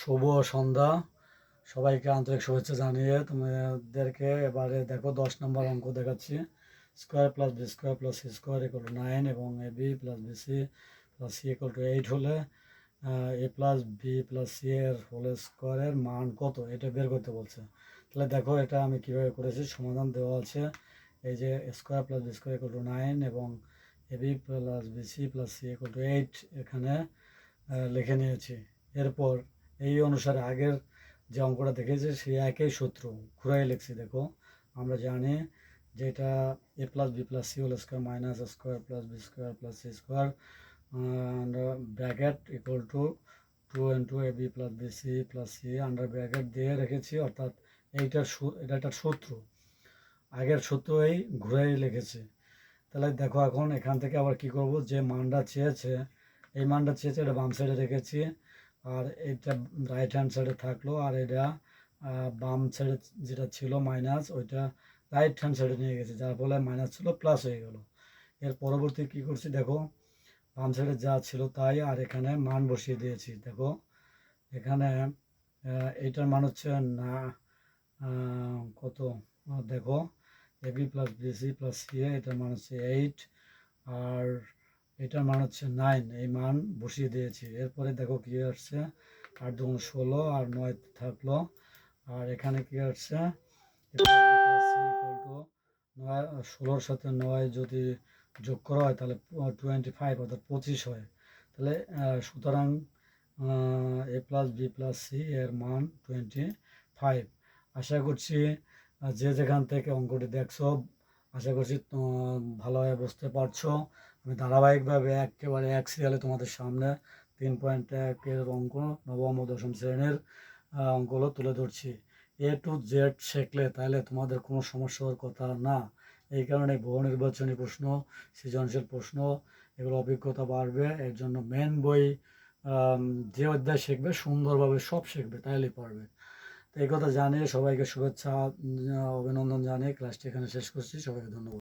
শুভ সন্ধ্যা। সবাইকে আন্তরিক শুভেচ্ছা জানিয়ে তোমাদেরকে এবারে দেখো দশ নম্বর অঙ্ক দেখাচ্ছি। Square plus B square plus C square equal to nine এবং A B plus B C plus C equal to eight হলে A plus B plus C এর হোল স্কোয়ারের মান কত? এটা বের করতে বলছে। তাহলে দেখো এটা আমি কীভাবে করেছি, সমাধান দেওয়া আছে। এই যে square plus B square equal to nine এবং A B plus B C plus C equal to eight এখানে লিখে নিয়েছি। এরপর এই অনুসারে আগের যে অঙ্কটা দেখেছি, সেই একই সূত্র ঘুরাই লিখছি, দেখো। আমরা জানি যে এটা A plus B plus C whole square minus square plus B square plus C square bracket equal to two and two A B plus B C plus C under bracket দিয়ে রেখেছি, অর্থাৎ এইটার এটা একটা সূত্র। আগের সূত্র এই ঘুরাই লিখেছি। তাহলে দেখো এখন এখান থেকে আবার কি করব? যে মানটা চেয়েছে, এই মানটা চেয়েছে, এটা বাম সাইডে রেখেছি। আর এটা রাইট হ্যান্ড সাইডে থাকল আর এটা বাম সাইডে যেটা ছিল মাইনাস ওইটা রাইট হ্যান্ড সাইডে নিয়ে গেছে যার ফলে মাইনাস ছিল প্লাস হয়ে গেল। এর পরবর্তী কি করছি দেখো বাম সাইডে যা ছিল তাই আর এখানে মান বসিয়ে দিয়েছি দেখো। এখানে আহ, এইটার মান হচ্ছে না কত? দেখো A B plus B C plus C এটার মান হচ্ছে এইট আর এটার মান হচ্ছে নাইন এই মান বসিয়ে দিয়েছি। এরপরে দেখো কি আসছে, আট দুগুণ ষোলো আর নয় থাকল। আর এখানে কি আসছে নয়, ষোলোর সাথে নয় যদি যোগ করা হয়, তাহলে টোয়েন্টি ফাইভ অর্থাৎ পঁচিশ হয়। তাহলে সুতরাং A plus B plus C এর মান টোয়েন্টি ফাইভ আশা করছি যে যেখান থেকে অঙ্কটি দেখছ, আশা করছি ভালোভাবে বুঝতে পারছ। আমি ধারাবাহিকভাবে একেবারে এক সিরিয়ালে তোমাদের সামনে তিন পয়েন্ট একের অঙ্ক, নবম ও দশম শ্রেণির অঙ্কগুলো তুলে ধরছি। এ টু জেড শিখলে তাহলে তোমাদের কোনো সমস্যা হওয়ার কথা না। এই কারণে বহু নির্বাচনী প্রশ্ন, সৃজনশীল প্রশ্ন, এগুলো অভিজ্ঞতা বাড়বে। এর জন্য মেন বই যে অধ্যায় শিখবে সুন্দরভাবে সব শিখবে তাহলেই পারবে। তো এই কথা জানিয়ে সবাইকে শুভেচ্ছা অভিনন্দন জানিয়ে ক্লাসটি এখানে শেষ করছি। সবাইকে ধন্যবাদ।